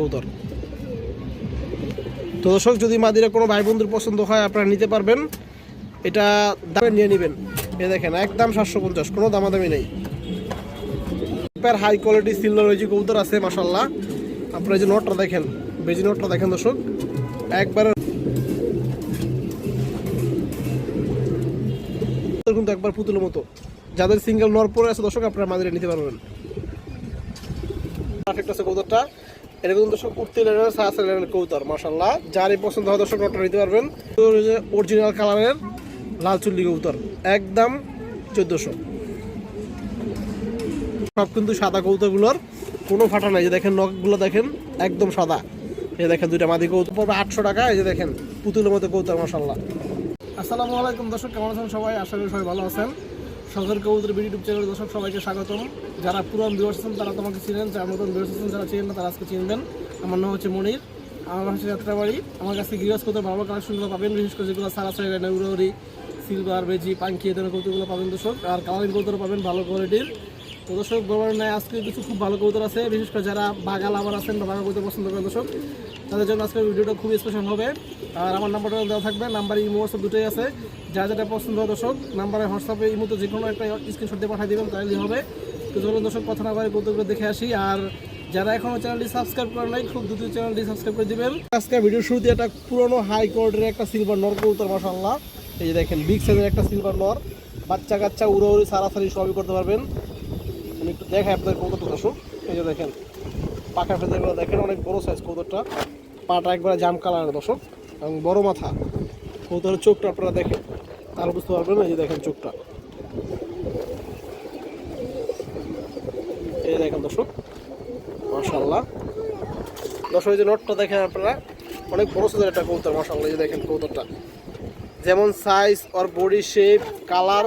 কৌতর তো দর্শক, যদি মাদিরা কোনো ভাই বন্ধুর পছন্দ হয়, আপনারা নিতে পারবেন। এটা দামে নিয়ে নেবেন। এ দেখেন, একদম সাতশো পঞ্চাশ, কোনো দামাদামি নেই। হাই কোয়ালিটি সিলভার ওই যে কবুতর আছে মাসাল্লাহ আপনারা এই যে নোটটা দেখেন, বেজি নোটটা দেখেন দর্শক। একবারে কিন্তু একবার পুতুলের মতো। যাদের সিঙ্গেল নর পরে আছে দর্শক, আপনারা মাদিরে নিতে পারবেন। পারফেক্ট আছে কবুতরটা। এরকম দর্শক লেনের লেনের মাসাল্লাহ যারই পছন্দ হয় দর্শক নিতে পারবেন। অরিজিনাল কালারের লাল চুল্লি একদম সব কিন্তু সাদা কৌতাগুলোর কোনো ফাটা নাই। যে দেখেন, নখগুলো দেখেন, একদম সাদা। এই দেখেন, দুইটা মাদি কৌতুক পড়বে আটশো টাকা। এই যে দেখেন, পুতুলের মতো কৌতার মশাল্লাহ আসসালামু আলাইকুম দর্শক, কেমন আছেন সবাই? আশা করি সবাই ভালো আছেন। শখের কবুতর ইউটিউব চ্যানেল দর্শক সবাইকে স্বাগতম। যারা পুরান ভিউয়ার্স আছেন, তারা তোমাকে চিনেন, যারা নতুন ভিউয়ার্স আছেন, যারা চিনেন না, তারা আজকে চিনবেন। আমার নাম হচ্ছে মনির, আমার হচ্ছে যাত্রাবাড়ি। আমার কাছে গৃহস্থ কত ভালো কালেকশনগুলো পাবেন, বিশেষ করে যেগুলো সারা সাইড নেউরি সিলভার বেজি পাঙ্কি এ ধরনের কৌতুকগুলো পাবেন দর্শক, আর কালারিং কৌতুক পাবেন ভালো কোয়ালিটির তো দর্শক বরাবর নয় আজকে কিছু খুব ভালো কবুতর আছে, বিশেষ করে যারা বাঘা আবার আছেন বা বাঘা কবুতর পছন্দ করেন দর্শক তাদের জন্য আজকের ভিডিওটা খুবই স্পেশাল হবে। আর আমার নাম্বারটা দেওয়া থাকবে নাম্বার ইমো হোয়াটসঅ্যাপ দুটোই আছে। যা যেটা পছন্দ হয় দর্শক নাম্বারে হোয়াটসঅ্যাপে ইমোতে যে কোনো একটা স্ক্রিনশট দিয়ে পাঠিয়ে দেবেন তাহলেই হবে। তো চলুন দর্শক, কথা না বলে কৌতুকগুলো দেখে আসি। আর যারা এখনও চ্যানেলটি সাবস্ক্রাইব করেন নাই, খুব দ্রুত চ্যানেলটি সাবস্ক্রাইব করে দিবেন। আজকে ভিডিও শুরুতে একটা পুরনো হাই কোয়ালিটির একটা সিলভার নর কবুতর মাসাল্লাহ এই যে দেখেন বিগ সাইজের একটা সিলভার নর। বাচ্চা কাচ্চা উড়ো উড়ি সারাসারি সবই করতে পারবেন। আমি একটু দেখাই আপনাদের কৌতুকটা, দর্শক। এই যে দেখেন পাখা ফেদারগুলো দেখেন, অনেক বড় সাইজ কৌতুকটা। পাটা একবারে জাম কালারের দর্শক। এবং বড় মাথা। কৌতুকের চোখটা আপনারা দেখেন। তাহলে বুঝতে পারবেন এই যে দেখেন চোখটা। এই দেখেন দর্শক। মাশাল্লাহ দর্শক যে নোটটা দেখেন আপনারা। অনেক বড় সাইজের একটা কৌতর মাশাল্লাহ এই যে দেখেন কৌতরটা যেমন সাইজ ওর বডি শেপ কালার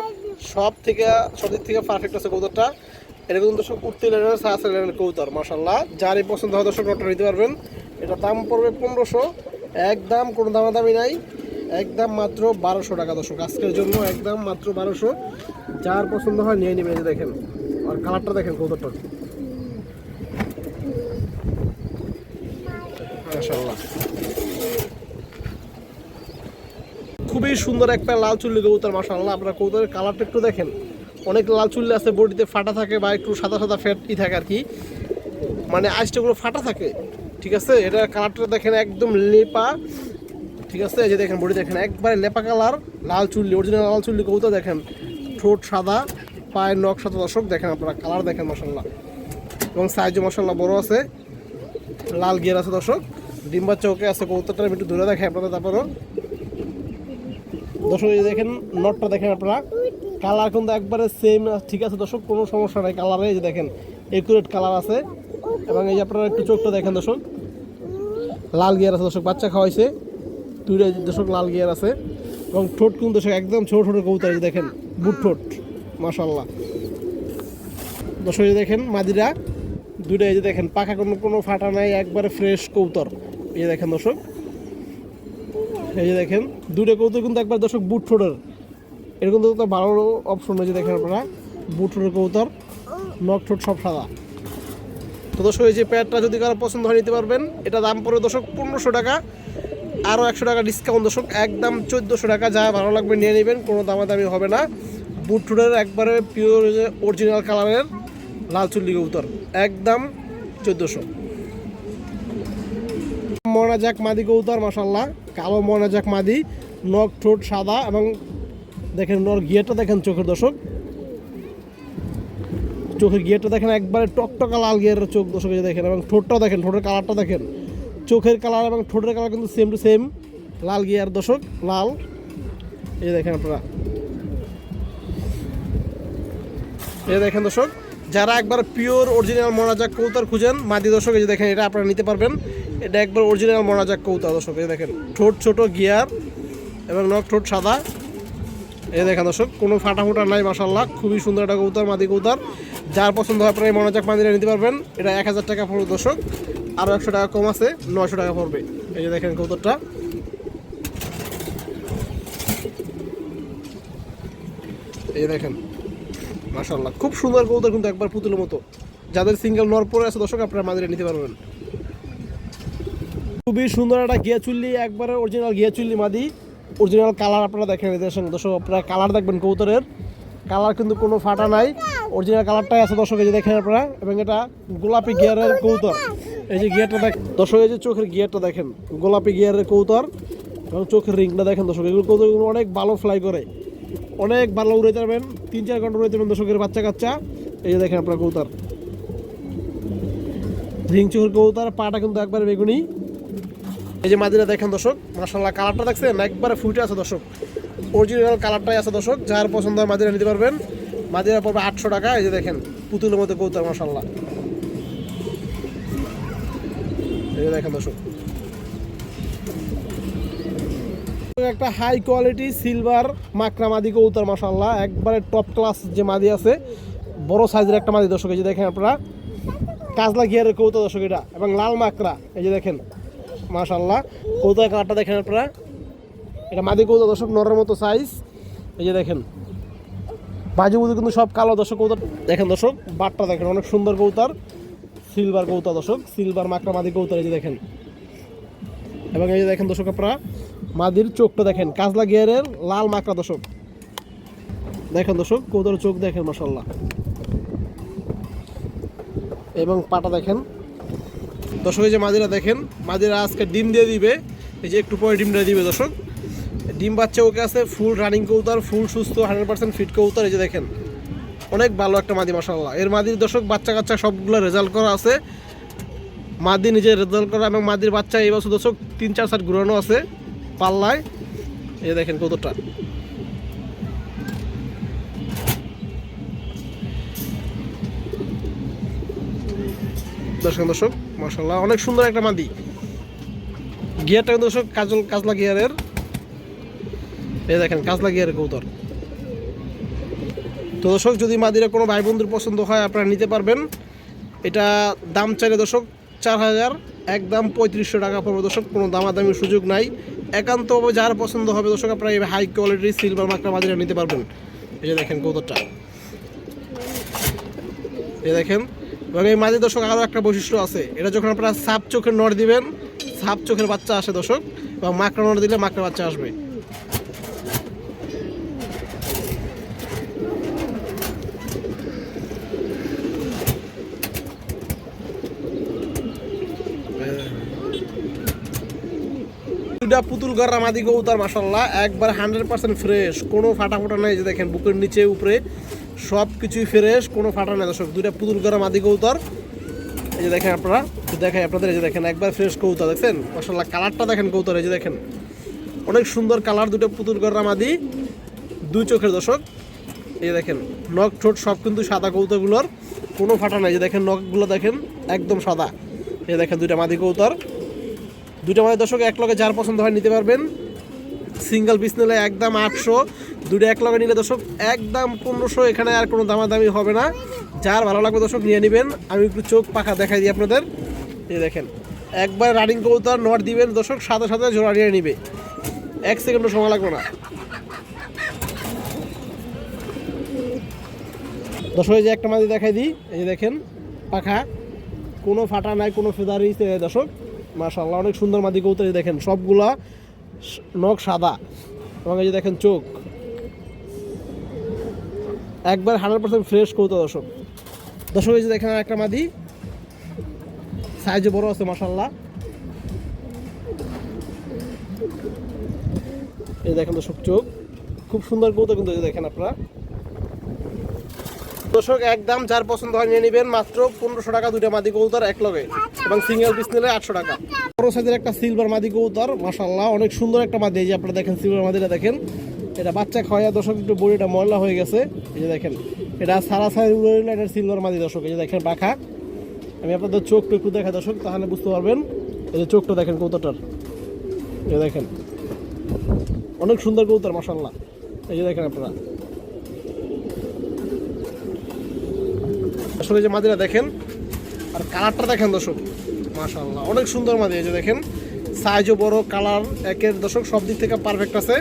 সব থেকে, সব দিক থেকে পারফেক্ট আছে কৌতরটা এরকম দর্শক কুর্তি লেনের সাহস লেনের কৌতর মাসাল্লাহ যারই পছন্দ হয় দর্শক নোটটা নিতে পারবেন। এটা দাম পড়বে পনেরোশো। একদম কোনো দামাদামি নাই। একদম মাত্র বারোশো টাকা দর্শক। আজকের জন্য একদম মাত্র বারোশো। যার পছন্দ হয় নিয়ে নেবেন দেখেন। আর কালারটা দেখেন কৌতরটা খুবই সুন্দর একটা লাল চুল্লি কবুতর মাশাল্লাহ আপনার কবুতরের কালারটা একটু দেখেন। অনেক লাল চুল্লি আছে, বডিতে ফাটা থাকে বা একটু সাদা সাদা ফ্যাটই থাকে আর কি। মানে আইসটাগুলো ফাটা থাকে। ঠিক আছে? এটা কালারটা দেখেন একদম লেপা। ঠিক আছে? এই যে দেখেন বডি দেখেন, একবারে লেপা কালার, লাল চুল্লি অরিজিনাল লাল চুল্লি কবুতর দেখেন। ঠোঁট সাদা, পায়ের নখ সাদা, দর্শক, দেখেন আপনারা, কালার দেখেন মশাল্লাহ এবং সাইজও মশাল্লাহ বড় আছে। লাল গিয়ার আছে, দর্শক। ডিম্বার চৌকে আছে কবুতরটা একটু দূরে দেখেন আপনাদের তারপরও। দর্শক, এই দেখেন নটটা দেখেন আপনারা। কালার কিন্তু একবারে সেম ঠিক আছে, দর্শক? কোনো সমস্যা নাই কালারে এই যে দেখেন একুরেট কালার আছে। এবং এই যে আপনারা একটু চোখটা দেখেন দর্শক, লাল গিয়ার আছে দর্শক, বাচ্চা খাওয়াইছে দুইটা দর্শক লাল গিয়ার আছে এবং ঠোঁট কিন্তু দর্শক একদম ছোট ছোট কবুতর দেখেন, বুট ঠোঁট মাশাল্লাহ দর্শক দেখেন মাদিরা দুইটা এই যে দেখেন, পাখা কোনো কোনো ফাটা নাই, একবারে ফ্রেশ কৌতর এই দেখেন দর্শক, এই যে দেখেন দুটো কৌতুক কিন্তু একবার দর্শক বুট ঠোঁটের। এরকম তো ভালো অপশন রয়েছে দেখেন আপনারা, বুট ঠোঁটের কৌতর নখ ঠোঁট সব সাদা। তো দর্শক, এই যে প্যাডটা যদি কারও পছন্দ হয়, নিতে পারবেন। এটা দাম পড়বে দর্শক পনেরোশো টাকা, আরও একশো টাকা ডিসকাউন্ট দর্শক, একদম চোদ্দোশো টাকা, যা ভালো লাগবে নিয়ে নেবেন, কোনো দামাদামি হবে না। বুট ঠোঁটের একবারে পিওর অরিজিনাল কালারের লাল চুল্লি কৌতর একদম চোদ্দোশো। মনাজাক মাদি কৌতার মাসাল্লাহ কালো মনাজাক মাদি, নখ ঠোঁট সাদা এবং দেখেন নর গিয়ারটা দেখেন চোখের দর্শক। চোখের গিয়ারটা দেখেন, একবারে টকটকা লাল গিয়ারের চোখ দর্শক দেখেন, এবং ঠোঁটটাও দেখেন, ঠোঁটের কালারটা দেখেন। চোখের কালার এবং ঠোঁটের কালার কিন্তু সেম টু সেম লাল গিয়ার দর্শক, লাল। এই দেখেন আপনারা। এই দেখেন দর্শক, যারা একবার পিওর অরিজিনাল মনাজাক কৌতার খুঁজেন, মাদি দর্শক, এই দেখেন, এটা আপনারা নিতে পারবেন। এটা একবার অরিজিনাল মনাজাক কৌতা দর্শক, এই দেখেন, ঠোঁট ছোট, গিয়ার এবং নখ, ঠোঁট সাদা। এই দেখেন দর্শক, কোনো ফাটা ফুটা নাই মাসাল্লাহ খুবই সুন্দর একটা কৌতার মাদি কৌতার যার পছন্দ হয় আপনারা এই মনাজাক মাদিরা নিতে পারবেন। এটা এক হাজার টাকা পড়বে দর্শক। আরও একশো টাকা কম আছে নশো টাকা পড়বে। এই যে দেখেন কৌতরটা এই দেখেন মাসাল্লাহ খুব সুন্দর কৌতর কিন্তু একবার পুতুলের মতো। যাদের সিঙ্গেল নর পরে আছে, দর্শক, আপনারা মাদিরা নিতে পারবেন। খুবই সুন্দর একটা গিয়া চুল্লি, একবারে অরিজিনাল গিয়া চুল্লি মাদি। অরিজিনাল কালার আপনারা দেখেন এদের সঙ্গে দর্শক, আপনারা কালার দেখবেন কৌতরের কালার কিন্তু কোনো ফাটা নাই। অরিজিনাল কালারটাই আছে দর্শক, এই যে দেখেন আপনারা, এবং এটা গোলাপি গিয়ারের কৌতর এই যে গিয়ারটা দেখ দর্শক, এই যে চোখের গিয়ারটা দেখেন, গোলাপি গিয়ারের কৌতর এবং চোখের রিংটা দেখেন দর্শক, এগুলো কৌতরগুলো অনেক ভালো ফ্লাই করে। অনেক ভালো উড়ে যাবেন তিন চার ঘণ্টা উড়ে যাবেন দর্শকের বাচ্চা কাচ্চা। এই যে দেখেন আপনার কৌতর রিং চোখের কৌতার পাটা কিন্তু একবারে বেগুনি। এই যে মাদিরা দেখেন দর্শক মাসাল্লাহ কালারটা দেখছেন? একবারে ফুটে আছে দর্শক। অরিজিনাল কালারটাই আছে দর্শক, যার পছন্দ হয় মাদিরা নিতে পারবেন। মাদিরা পড়বে আটশো টাকা, এই যে দেখেন, পুতুলের মধ্যে কৌতার মাসাল্লাহ এই দেখেন দর্শক। একটা হাই কোয়ালিটি সিলভার মাকড়া মাদি কৌতার মাসাল্লাহ একবারে টপ ক্লাস যে মাদি আছে, বড় সাইজের একটা মাদি দর্শক, এই যে দেখেন আপনারা। কাজলা গিয়ারের কৌতা দর্শক এটা, এবং লাল মাকড়া, এই যে দেখেন মাশাল্লাহ কৌতার কালারটা দেখেন আপনারা। এটা মাদি কৌতা দর্শক নরের মতো সাইজ এই যে দেখেন, বাজু বুজু কিন্তু সব কালো দর্শক কৌতা দেখেন দর্শক, বাটটা দেখেন, অনেক সুন্দর কৌতার সিলভার কৌতা দর্শক সিলভার মাকড়া মাদি কৌতার এই যে দেখেন। এবং এই যে দেখেন দর্শক আপনারা, মাদির চোখটা দেখেন, কাজলা গিয়ারের লাল মাকড়া দর্শক। দেখেন দর্শক কৌতার চোখ দেখেন মশাল্লা এবং পাটা দেখেন। দর্শক, এই যে মাদিরা দেখেন, মাদিরা আজকে ডিম দিয়ে দিবে, এই যে একটু পরে ডিমটা দিবে দর্শক। ডিম বাচ্চা ওকে আছে ফুল রানিং কৌতার ফুল সুস্থ হান্ড্রেড পার্সেন্ট ফিট কৌতার এই যে দেখেন। অনেক ভালো একটা মাদি মাসাল্লাহ এর মাদির দর্শক, বাচ্চা কাচ্চা সবগুলো রেজাল্ট করা আছে। মাদি নিজে রেজাল্ট করা এবং মাদির বাচ্চা এই বছর দর্শক তিন, চার সাত ঘুরানো আছে পাল্লায়। এই যে দেখেন কৌতরটা দর্শক দর্শক মাসাল্লাহ অনেক সুন্দর একটা মাদি। গিয়ারটা দর্শক কাজল কাজলা গিয়ারের এই দেখেন কাজলা গিয়ারের কৌতর তো দর্শক, যদি মাদিরা কোনো ভাই বন্ধুর পছন্দ হয়, আপনারা নিতে পারবেন। এটা দাম চাইলে দর্শক, চার হাজার, একদম পঁয়ত্রিশশো টাকা পড়বে দর্শক, কোনো দামাদামির সুযোগ নাই। একান্তভাবে যার পছন্দ হবে দর্শক, আপনারা এই হাই কোয়ালিটির সিলভার মাকড়া মাদিরা নিতে পারবেন। এই যে দেখেন কৌতরটা এই দেখেন, এবং এই মাঝে দর্শক, আরও একটা বৈশিষ্ট্য আছে। এটা যখন আপনারা সাপ চোখের নড় দিবেন, সাপ চোখের বাচ্চা আসে দর্শক এবং মাকড়া নড় দিলে মাকড়া বাচ্চা আসবে। দুটা পুতুল গড়া মাদি কবুতর মাসাল্লাহ একবার হান্ড্রেড পার্সেন্ট ফ্রেশ, কোনো ফাটা ফোটা নেই যে দেখেন, বুকের নিচে, উপরে সব কিছুই ফ্রেশ, কোনো ফাটা নেই। দর্শক, দুইটা পুতুল গড়া মাদি কবুতর। এই যে দেখেন আপনারা দেখাই আপনাদের। এই যে দেখেন, একবার ফ্রেশ কবুতর, দেখছেন? মাসাল্লাহ কালারটা দেখেন কবুতর। এই যে দেখেন, অনেক সুন্দর কালার দুটো পুতুল গড়া মাদি দুই চোখের দর্শক, এই যে দেখেন, নখ ঠোঁট সব কিন্তু সাদা কবুতরগুলোর, কোনো ফাটা নাই। যে দেখেন, নখগুলো দেখেন, একদম সাদা। এই দেখেন, দুইটা মাদি কবুতর। দুইটা মাদি দর্শক এক লগে যার পছন্দ হয় নিতে পারবেন। সিঙ্গেল পিস নিলে একদম আটশো দুটো এক লগে নিলে দর্শক একদম পনেরোশো, এখানে আর কোনো দামাদামি হবে না। যার ভালো লাগবে দর্শক নিয়ে নেবেন। আমি একটু চোখ পাখা দেখাই দিই আপনাদের। এই দেখেন, একবার রানিং কবুতর নট দিবেন দর্শক, সাথে সাথে জোড়া নিয়ে নিবে। এক সেকেন্ডও সময় লাগবে না। দর্শক, এই যে একটা মাদি দেখাই দিই। এই যে দেখেন, পাখা। কোনো ফাটা নাই, কোনো ফেদারি দর্শক। মাশাল্লাহ অনেক সুন্দর মাদি কবুতর দেখেন, সবগুলা নখ সাদা। এবং এই যে দেখেন চোখ। একবার হান্ড্রেড পার্সেন্ট ফ্রেশ কবুতর, দর্শক। দর্শক, এই যে দেখেন একটা মাদি। সাইজে বড় আছে মাশাল্লাহ এই দেখেন দর্শক, চোখ। খুব সুন্দর কবুতর কিন্তু দেখেন আপনারা। দর্শক, একদম যার পছন্দ হয় নিয়ে নেবেন, মাত্র পনেরোশো টাকা দুইটা মাদি কবুতর এক লগে এবং সিঙ্গেল পিস নিলে আটশো টাকা। বড় সাইজের একটা সিলভার মাদি কবুতর মাসাল্লাহ অনেক সুন্দর একটা মাদি। এই যে আপনারা দেখেন সিলভার মাদিটা দেখেন। এটা বাচ্চা খাওয়া দর্শক, একটু বডিটা ময়লা হয়ে গেছে। এই যে দেখেন, এটা সারা এটা সিলভার মাদি দর্শক। এই যে দেখেন পাখা আমি আপনাদের চোখটা একটু দেখা দর্শক, তাহলে বুঝতে পারবেন। এই যে চোখটা দেখেন কবুতরটার। এই দেখেন, অনেক সুন্দর কবুতর মাসাল্লাহ এই যে দেখেন আপনারা। আসলে যে মাদিরা দেখেন, আর কালারটা দেখেন দর্শক। মাশাল্লাহ অনেক সুন্দর মাদি, এই যে দেখেন সাইজও বড় কালার একের দশক সব দিক থেকে পারফেক্ট আছে।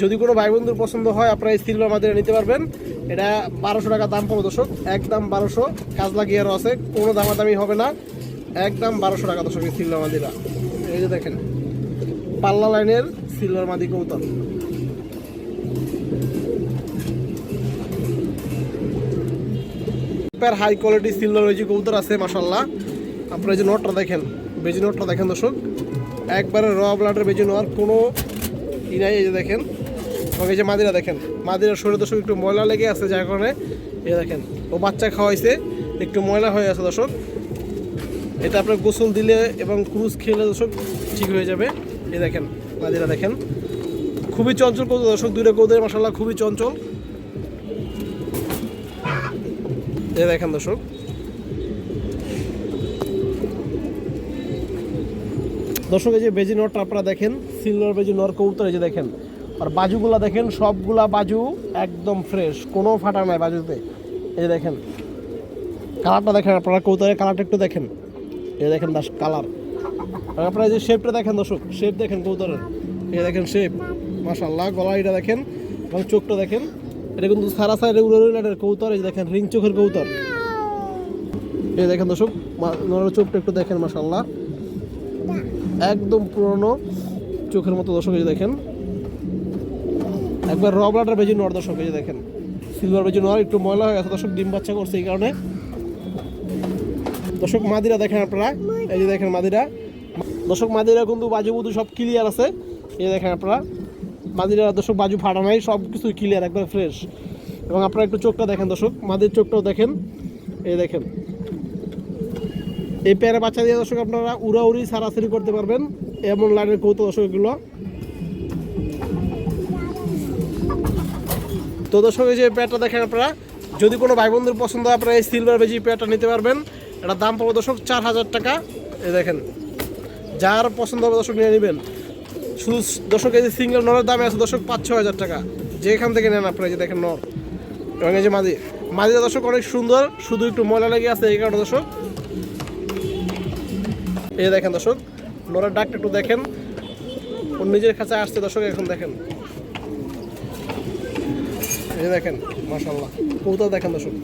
যদি কোনো ভাই বন্ধুর পছন্দ হয়, আপনারা এই সিলভার মাদিরা নিতে পারবেন। এটা বারোশো টাকা দাম পড়ো দর্শক। একদম বারোশো কাজ লাগিয়ে আরও আছে, কোনো দামাদামি হবে না। একদম বারোশো টাকা দর্শক এই সিলভার মাদিরা এই যে দেখেন, পাল্লা লাইনের সিলভার মাদি পেয়ার হাই কোয়ালিটি সিলভার ওই যে আছে মাসাল্লাহ আপনারা যে নোটটা দেখেন, বেজি নোটটা দেখেন দর্শক, একবারে র ব্লাডের বেজি নোয়ার কোনো ই নাই, এই যে দেখেন, এবং এই যে মাদিরা দেখেন মাদিরা শরীরে দর্শক একটু ময়লা লেগে আছে, যার কারণে এই দেখেন, ও বাচ্চা খাওয়াইছে, একটু ময়লা হয়ে আছে দর্শক। এটা আপনার গোসল দিলে এবং ক্রুজ খেলে দর্শক ঠিক হয়ে যাবে। এই দেখেন, মাদিরা দেখেন। খুবই চঞ্চল কৌতুক দর্শক, দুইটা কৌদের মশাল্লা খুবই চঞ্চল। এ দেখেন দর্শক। দর্শক, এই যে বেজি নটটা আপনারা দেখেন, সিলভার বেজি নর কৌতর এই যে দেখেন, আর বাজুগুলা দেখেন, সবগুলা বাজু একদম ফ্রেশ কোনো ফাটা নাই বাজুতে। এই দেখেন, কালারটা দেখেন আপনারা কৌতরের কালারটা একটু দেখেন। এই দেখেন দাস কালার। আর আপনারা এই যে শেপটা দেখেন দর্শক শেপ দেখেন কৌতরের এই দেখেন শেপ মাশাল্লাহ গলা এটা দেখেন এবং চোখটা দেখেন। এটা কিন্তু সারা সাইডে উড়ে উড়ে কৌতর এই দেখেন, রিং চোখের কৌতর এই দেখেন দর্শক চোখটা একটু দেখেন মাশাল্লাহ একদম পুরনো চোখের মতো দর্শক এই দেখেন। একবার রবলাটার বেজি নর দর্শক এই দেখেন। সিলভার বেজি নর একটু ময়লা হয়ে গেছে, দর্শক ডিম বাচ্চা করছে এই কারণে। দর্শক মাদিরা দেখেন আপনারা, এই যে দেখেন মাদিরা। দর্শক মাদিরা কিন্তু বাজু বুধু সব ক্লিয়ার আছে। এই দেখেন আপনারা, মাদিরা দর্শক বাজু ফাটা নাই, সব কিছু ক্লিয়ার একবার ফ্রেশ এবং আপনারা একটু চোখটা দেখেন দর্শক, মাদির চোখটাও দেখেন। এই দেখেন এই পেয়ারে বাচ্চা দিয়ে দর্শক আপনারা উড়াউড়ি, সারাসারি করতে পারবেন। এমন লাইনের কৌতো দর্শক এগুলো। তো দর্শক, এই যে পেয়ারটা দেখেন আপনারা, যদি কোনো ভাই বন্ধুর পছন্দ হয়, আপনারা এই সিলভার বেজি পেয়ারটা নিতে পারবেন। এটা দাম পাবো দর্শক চার হাজার টাকা। এই দেখেন, যার পছন্দ হবে দর্শক নিয়ে নেবেন। শুধু দর্শক, এই যে সিঙ্গেল নরের দামে আছে দর্শক পাঁচ ছ হাজার টাকা। যেখান থেকে নেন আপনারা, এই যে দেখেন নর। এবং এই যে মাদি, মাদিটা দর্শক অনেক সুন্দর, শুধু একটু ময়লা লেগে আছে, এই কারণে দর্শক এই দেখেন দর্শক, নরের ডাকটা একটু দেখেন। ওর নিজের কাছে আসছে দর্শক, এখন দেখেন। এই দেখেন মাশাল্লাহ কৌতা দেখেন দর্শক।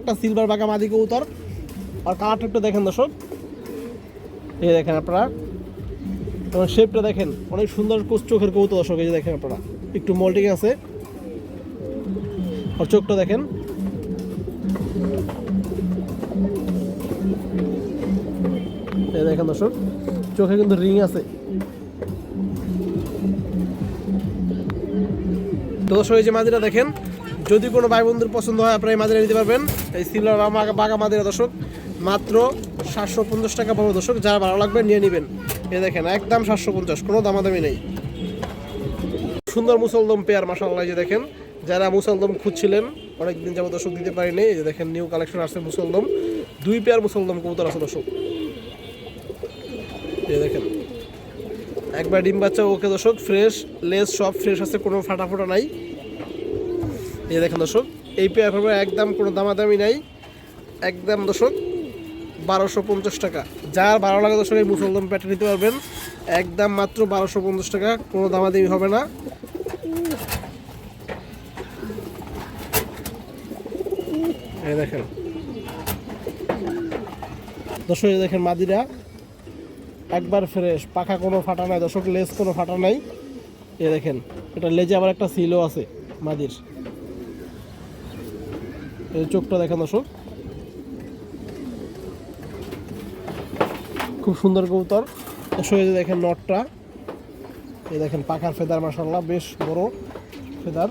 একটা সিলভার বাঁকা মাদি কৌতর আর কালারটা একটু দেখেন দর্শক। এই দেখেন আপনারা। এবং শেপটা দেখেন, অনেক সুন্দর চোখের কৌতো দর্শক, এই যে দেখেন আপনারা, একটু মল্টিং আছে। আর চোখটা দেখেন। এই দেখেন দর্শক, চোখে কিন্তু রিং আছে। তো দর্শক, এই যে মাদিরা দেখেন, যদি কোনো ভাই বন্ধুর পছন্দ হয়, আপনারা এই মাদিরা নিতে পারবেন। এই সিলভার বাঘা মাদিরা দর্শক, মাত্র সাতশো পঞ্চাশ টাকা পাবো দর্শক, যারা ভালো লাগবে নিয়ে নেবেন। এই দেখেন, একদম সাতশো পঞ্চাশ, কোনো দামাদামি নেই। সুন্দর মুসলদম পেয়ার মাসাল্লাহ যে দেখেন, যারা মুসলদম খুঁজছিলেন, অনেকদিন যাব দর্শক দিতে পারিনি, এই যে দেখেন নিউ কালেকশন আসছে মুসলদম। দুই পেয়ার মুসলদম কবুতর আছে, দর্শক। এই দেখেন, একবার ডিম বাচ্চা, ওকে দর্শক ফ্রেশ লেস সব ফ্রেশ আছে, কোনো ফাটা ফোটা নাই। এই দেখেন, দর্শক, এই পেয়ার একদম কোনো দামাদামি নাই। একদম, দর্শক বারোশো পঞ্চাশ টাকা। যার ভালো লাগে দর্শক এই মুসলদম প্যাটে নিতে পারবেন, একদম মাত্র বারোশো পঞ্চাশ টাকা, কোনো দামাদামি হবে না। এই দেখেন। দর্শক দেখেন মাদিরা। একবার ফ্রেশ, পাখা কোনো ফাটা নাই, দর্শক, লেজ কোনো ফাটা নাই। এ দেখেন, এটা লেজে আবার একটা সিলও আছে মাদির। চোখটা দেখেন দর্শক। খুব সুন্দর কবুতর। দর্শক দেখেন নটটা, এই দেখেন পাখার ফেদার মাসাল্লাহ বেশ বড় ফেদার।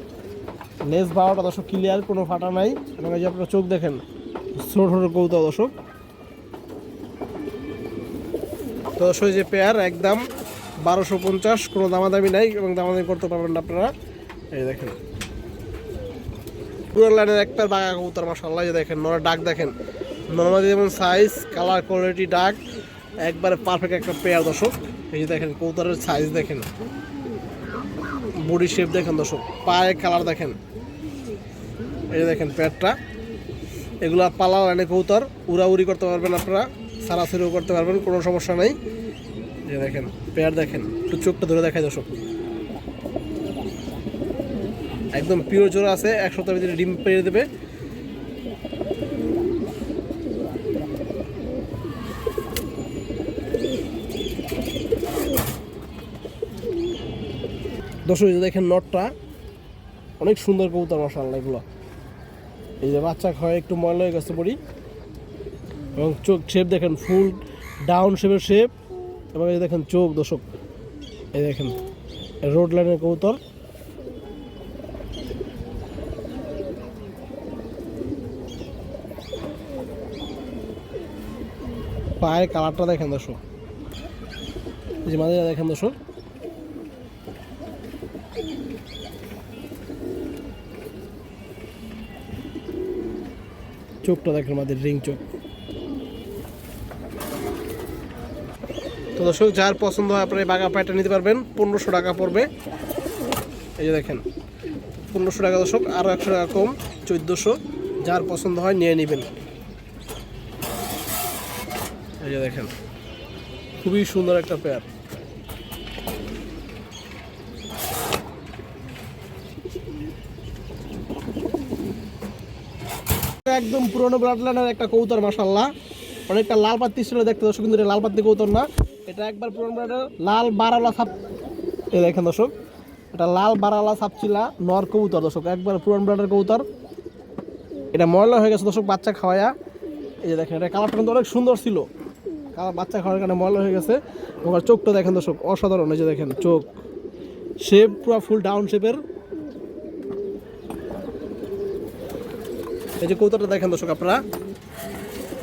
লেজ বারোটা দর্শক ক্লিয়ার কোনো ফাটা নাই। এবং এই যে আপনার চোখ দেখেন, ছোট ছোট কবুতর দর্শক। তো দর্শক যে পেয়ার একদম বারোশো পঞ্চাশ, কোনো দামাদামি নাই এবং দামাদামি করতে পারবেন না আপনারা। এই দেখেন, পুরো লাইনের এক পেয়ার বাঘা কবুতর মাসাল্লাহ যে দেখেন নরা ডাক দেখেন। নর্মালি যেমন সাইজ কালার কোয়ালিটি ডাক। একবারে পারফেক্ট একটা পেয়ার দর্শক। এই যে দেখেন, কবুতরের সাইজ দেখেন। বডি শেপ দেখেন, দর্শক। পায়ের কালার দেখেন। এই যে দেখেন পেয়ারটা এগুলা পালা লাইনে কবুতর। উড়াউড়ি করতে পারবেন আপনারা। সারাসারিও করতে পারবেন, কোনো সমস্যা নেই। যে দেখেন পেয়ার দেখেন। একটু চোখটা ধরে দেখায় দর্শক। একদম পিওর জোড়া আছে, এক সপ্তাহের ভিতরে ডিম পেয়ে দেবে। দর্শক দেখেন নটটা, অনেক সুন্দর কবুতর মাসাল্লাহ এগুলো। এই যে বাচ্চা খাওয়া একটু ময়লা হয়ে গেছে পড়ি এবং চোখ শেপ দেখেন ফুল ডাউন শেপের শেপ এবং এই দেখেন চোখ, দর্শক, এই দেখেন রোড লাইনের কবুতর। পায়ের কালারটা দেখেন, দর্শক। যে মাঝে দেখেন, দর্শক। চোখটা দেখেন আমাদের রিং চোখ। তো দর্শক, যার পছন্দ হয় আপনার এই বাঘা পায়টা নিতে পারবেন। পনেরোশো টাকা পড়বে। এই যে দেখেন, পনেরোশো টাকা দর্শক আরও একশো টাকা কম, চোদ্দোশো। যার পছন্দ হয় নিয়ে নেবেন। এই যে দেখেন, খুবই সুন্দর একটা পেয়ার একদম পুরনো ব্লাড লাইনের একটা কৌতর মাসাল্লাহ অনেকটা লাল পাত্তি ছিল দেখতে, দর্শক কিন্তু লাল পাত্তি কৌতর না। এটা একবার পুরনো ব্লাডের লাল বারালা সাপ এই দেখেন দর্শক, এটা লাল বারালা সাপচিলা নর কবুতর, দর্শক, একবার পুরনো ব্লাডের কবুতর। এটা ময়লা হয়ে গেছে দর্শক, বাচ্চা খাওয়ায়া। এই যে দেখেন, এটা কালারটা কিন্তু অনেক সুন্দর ছিল। কালার বাচ্চা খাওয়ার কারণে ময়লা হয়ে গেছে। আর চোখটা দেখেন দর্শক, অসাধারণ, এই যে দেখেন, চোখ। শেপ পুরো ফুল ডাউন শেপের এই যে কৌতারটা দেখেন দর্শক আপনারা।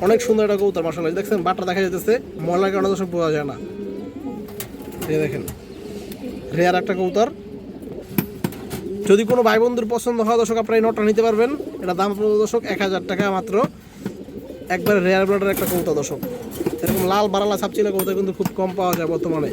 অনেক সুন্দর একটা কৌতার মাসাল দেখছেন, বাটটা দেখা যাইতেছে, ময়লার কারণে দর্শক বোঝা যায় না। এই দেখেন রেয়ার একটা কৌতার। যদি কোনো ভাই বন্ধুর পছন্দ হয় দর্শক, আপনারা এই নটটা নিতে পারবেন। এটা দাম পড়বে দর্শক এক হাজার টাকা মাত্র। একবার রেয়ার ব্লাডের একটা কৌতা দর্শক। এরকম লাল বারালা সাপচিলা কৌতা কিন্তু খুব কম পাওয়া যায় বর্তমানে।